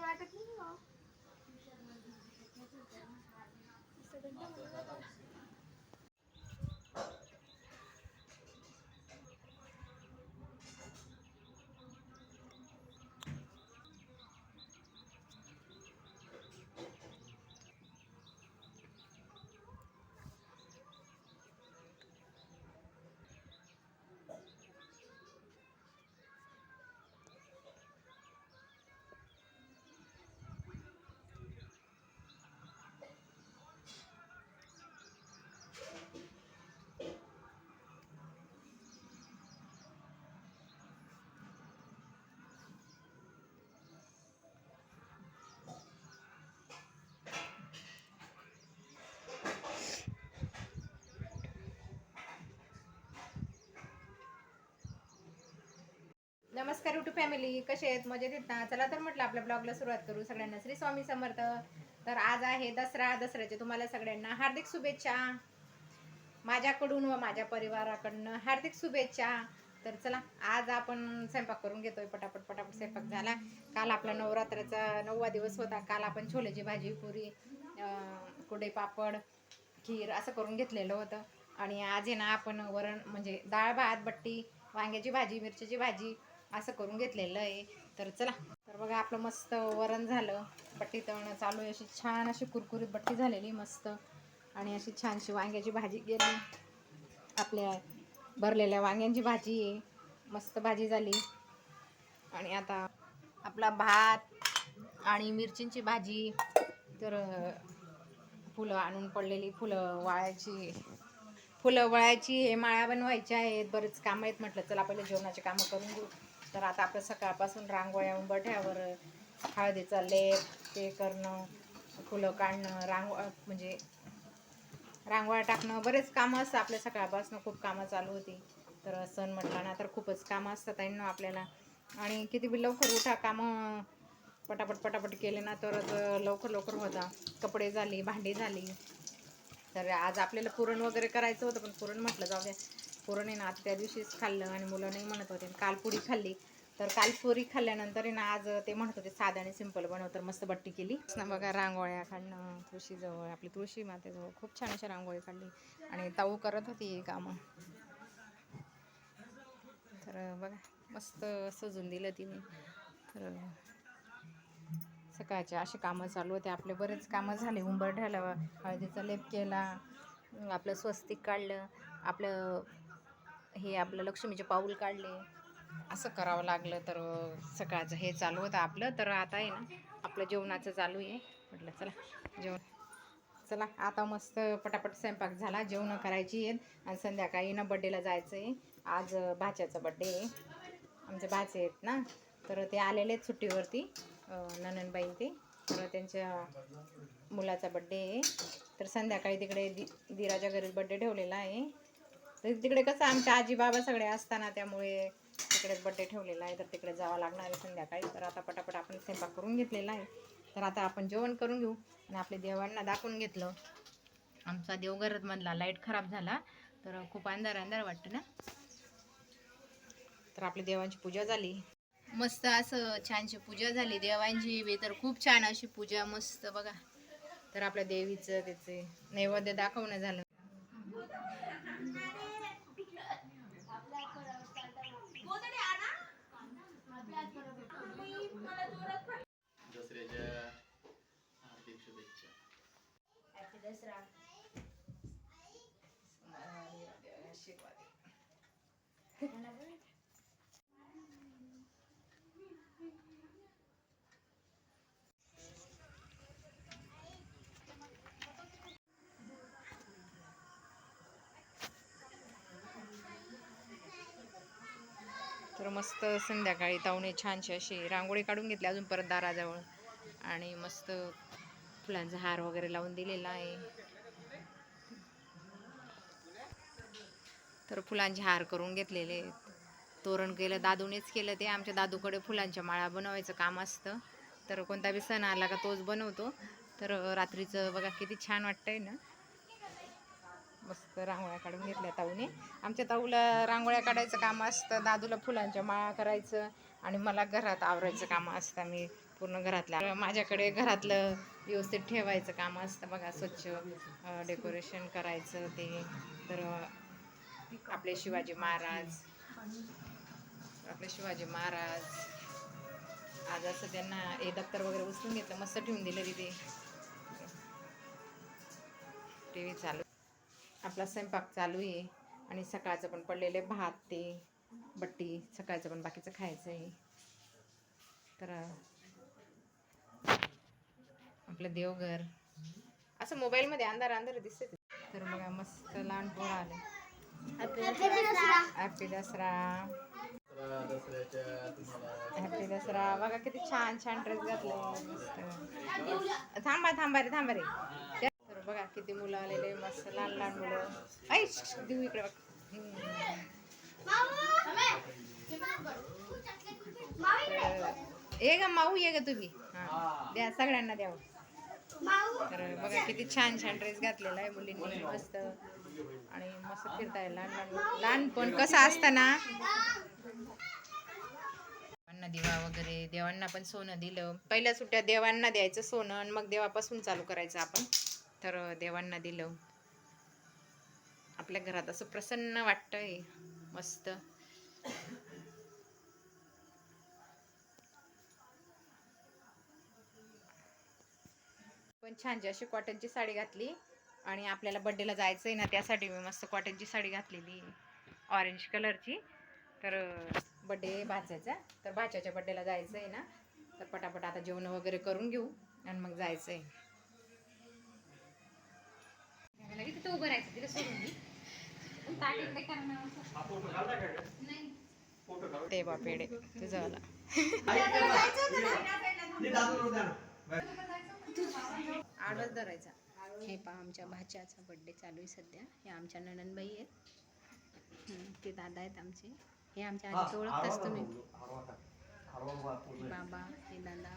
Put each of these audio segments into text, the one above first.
वाटत नाही हो. नमस्कार युट्यूब फॅमिली कसे आहेत? मजेत आहेत ना? चला तर म्हटलं आपल्या ब्लॉगला सुरुवात करू. सगळ्यांना श्री स्वामी समर्थ. तर आज आहे दसरा. दसऱ्याचे तुम्हाला सगळ्यांना हार्दिक शुभेच्छा. माझ्याकडून व माझ्या परिवाराकडनं हार्दिक शुभेच्छा. तर चला आज आपण स्वयंपाक करून घेतोय. पटापट पटापट स्वयंपाक झाला. काल आपला नवरात्राचा नववा दिवस होता. काल आपण छोल्याची भाजी पुरी कुडे पापड खीर असं करून घेतलेलं होतं. आणि आज आहे ना आपण वरण म्हणजे डाळ भात बट्टी वांग्याची भाजी मिरचीची भाजी असं करून घेतलेलं आहे. तर चला. तर बघा आपलं मस्त वरण झालं. बट्टी तळणं चालू आहे. अशी छान अशी कुरकुरीत बट्टी झालेली मस्त. आणि अशी छानशी वांग्याची भाजी गेली आपल्या भरलेल्या वांग्यांची भाजी आहे. मस्त भाजी झाली. आणि आता आपला भात आणि मिरचींची भाजी. तर फुलं आणून पडलेली फुलं वाळायची. फुलं वळायची हे माळ्या बनवायच्या आहेत. बरेच कामं आहेत म्हटलं. चला पहिले जेवणाचे कामं करून घेऊ. तर आता आपलं सकाळपासून रांगोळ्या उंबठ्यावर हळदीचा लेप ते करणं फुलं काढणं रांगो म्हणजे रांगोळ्या टाकणं बरेच कामं असतं आपल्या सकाळपासून खूप कामं चालू होती. तर सण म्हटला ना तर खूपच कामं असतात आहे ना आपल्याला. आणि किती बी लवकर उठा कामं पटापट पटापट केले ना तरच लवकर लवकर होता. कपडे झाली भांडी झाली. तर आज आपल्याला पुरण वगैरे करायचं होतं पण पुरण म्हटलं जाऊ द्या. पुरण आहे ना आता त्या दिवशीच खाल्लं आणि मुलं नाही म्हणत होते. काल पुरी खाल्ली. तर काल पुरी खाल्ल्यानंतर आहे ना आज ते म्हणत होते साधं आणि सिंपल बनव. तर मस्त बट्टी केली. ना बघा रांगोळ्या काढणं तुळशीजवळ आपली तुळशी मातेजवळ खूप छान अशा रांगोळी काढली. आणि ताऊ करत होती ही कामं. तर बघा मस्त सजून दिलं तिने. तर सकाळचे असे कामं चालू होते. आपले बरेच कामं झाले. उंबरठ्याला हळदीचा लेप केला. आपलं स्वस्तिक काढलं. आपलं हे आपलं लक्ष्मीचे पाऊल काढले. असं करावं लागलं तर सकाळचं हे चालू होतं आपलं. तर आता आहे ना आपलं जेवणाचं चालू आहे. म्हटलं चला जेवण. चला आता मस्त पटापट स्वयंपाक झाला. जेवणं करायची आहेत. आणि संध्याकाळी ना बड्डेला जायचं आहे आज भाच्याचा बड्डे आहे. आमचे भाचे आहेत ना. तर ते आलेले आहेत सुट्टीवरती अं, ते. तर त्यांच्या मुलाचा बड्डे आहे. तर संध्याकाळी तिकडे दि दिराच्या घरी बड्डे ठेवलेला आहे. तर तिकडे कसं आमच्या आजी बाबा सगळे असताना त्यामुळे तिकडेच बड्डे ठेवलेला आहे तर तिकडे जावं लागणार आहे संध्याकाळी. तर आता पटापट आपण स्वयंपाक करून घेतलेला आहे. तर आता आपण जेवण करून घेऊ आणि आपल्या देवांना दाखवून घेतलं. आमचा देवघरमधला लाइट खराब झाला तर खूप अंधार अंधार वाटतं ना. तर आपल्या देवांची पूजा झाली. मस्त असं छानशी पूजा झाली. देवांची बी तर खूप छान अशी पूजा मस्त बघा. तर आपल्या देवीचं त्याचे नैवेद्य दाखवणं झालं. तर मस्त संध्याकाळी तावणे छानशी अशी रांगोळी काढून घेतली अजून परत दाराजवळ. आणि मस्त फुलांचा हार वगैरे लावून दिलेला आहे. तर फुलांचे हार करून घेतलेले तोरण केलं दादूनेच केलं ते. आमच्या दादूकडे फुलांच्या माळा बनवायचं काम असतं. तर कोणता बी सण आला का तोच बनवतो. तर रात्रीचं बघा किती छान वाटतंय ना. मस्त रांगोळ्या काढून घेतल्या ताऊने. आमच्या ताऊला रांगोळ्या काढायचं काम असतं. दादूला फुलांच्या माळा करायचं आणि मला घरात आवरायचं काम असतं. मी पूर्ण घरातल्या माझ्याकडे घरातलं व्यवस्थित ठेवायचं काम असतं बघा स्वच्छ डेकोरेशन करायचं ते. तर आपले शिवाजी महाराज आपले शिवाजी महाराज. आज असं त्यांना हे दप्तर वगैरे उचलून घेतलं मस्त ठेवून दिलं तिथे. टी व्ही चालू. आपला स्वयंपाक चालू आहे आणि सकाळचं पण पडलेले भात ते बट्टी सकाळचं पण बाकीचं खायचं आहे. तर आपलं देवघर असं मोबाईलमध्ये अंधार अंधार दिसते तर बघा मस्त लहान पोरं आले हॅपी दसरा हॅपी दसरा बघा किती छान छान ड्रेस घातले मस्त थांबा थांबा रे थांबा रे तर बघा किती मुलं आलेले मस्त लहान लहान मुलं ऐ देऊ इकडे बघ ये ग माऊ ये ग तुम्ही हा द्या सगळ्यांना द्या तर बघा किती छान छान ड्रेस घातलेला आहे मुलींनी. मस्त. आणि मस्त फिरताय लहान लहान लहानपण कसं असताना. देवांना दिवा वगैरे. देवांना पण सोनं दिलं. पहिल्या सुट्ट्या देवांना द्यायचं सोनं आणि मग देवापासून चालू करायचं आपण. तर देवांना दिलं. आपल्या घरात असं प्रसन्न वाटतंय. मस्त. पण छानची अशी कॉटनची साडी घातली. आणि आपल्याला बड्डेला जायचं आहे ना त्यासाठी मी मस्त कॉटनची साडी घातलेली. ऑरेंज कलरची तर बड्डे भाच्याचा. तर भाच्याच्या बड्डेला जायचं आहे ना. तर पटापट आता जेवण वगैरे करून घेऊ आणि मग जायचं आहे तिथं उभं राहायचं तिला सोडून. ते बा पेढे तुझं आला आडच धरायचा. हे पहा आमच्या भाच्याचा बड्डे चालू आहे सध्या. हे आमच्या नणनबाई आहेत. ते दादा आहेत आमचे. हे आमच्या आजीचं ओळखताच तुम्ही? बाबा हे दादा.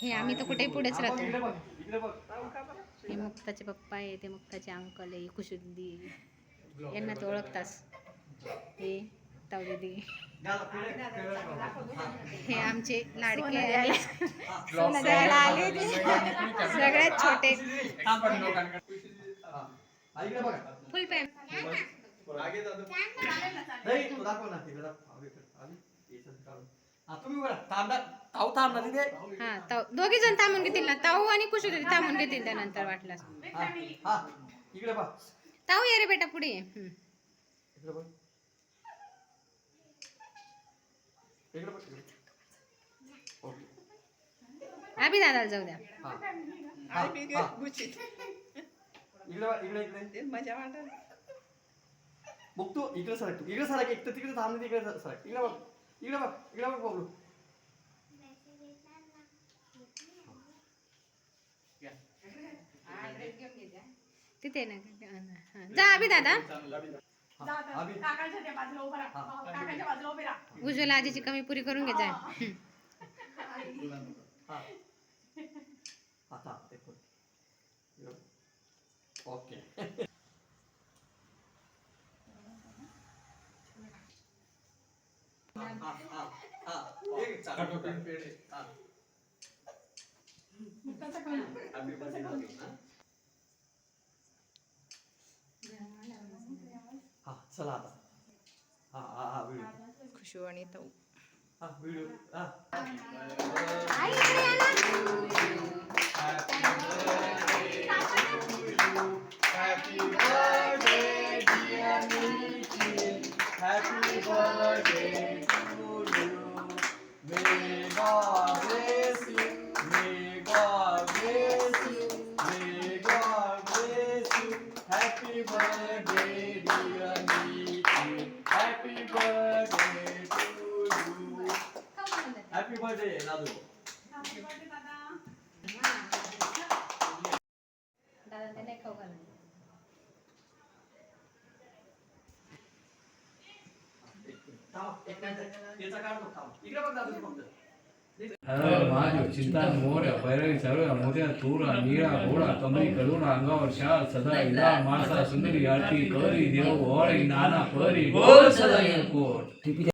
हे आम्ही तर कुठेही पुढेच राहतो हे मुक्ताचे पप्पा आहे ते मुक्ताचे अंकल आहे कुशुद्दी यांना तर ओळखताच हे. तावदीदी हे आमचे लाडके आले. सगळ्यात छोटे. फुल पॅम हा ताऊ. दोघी जण थांबून घेतील ना. ताऊ आणि कुशुद्दी थांबून घेतील त्यानंतर वाटलं ताऊ ये रे बेटा पुढे ये. हम्म. इकडे बघ इकडे. बघ इकडे. ओके. अभि दादाला जाऊ द्या. हा. इकडे बघ इकडे इकडे. मजा वाटत. बघ तू इकडे सरक तू. इकडे सरक एक तर तिकडे थांबली तिकडे सरक इकडे बघ इकडे बघ इकडे बघ बबलू तिथे ना. जा अभि दादा. काकाच्या बाजूला उभा राहा हा. काकाच्या बाजूला उभे राहा उज्ज्वला आजीची कमी पुरी करून घे जा हा आता एक मिनिट. इकडे बघ. ओके हा, हा, हा, हा. एक चालू पेढे. हा. Happy birthday नाव घेऊ ना. हा चला आता हा हा हा व्हिडिओ खुशू आणि ताऊ हा व्हिडिओ हा Happy birthday, इकडे बघ दादू फक्त. हर महादेव चिंता मोर्या भैरवी सर्व मोत्या तुरा निळा घोडा कमळी करुणा अंगावर शाल सदा इला माणसा सुंदरी आरती करी देव ओळी नाना परी बोल सदा कोट.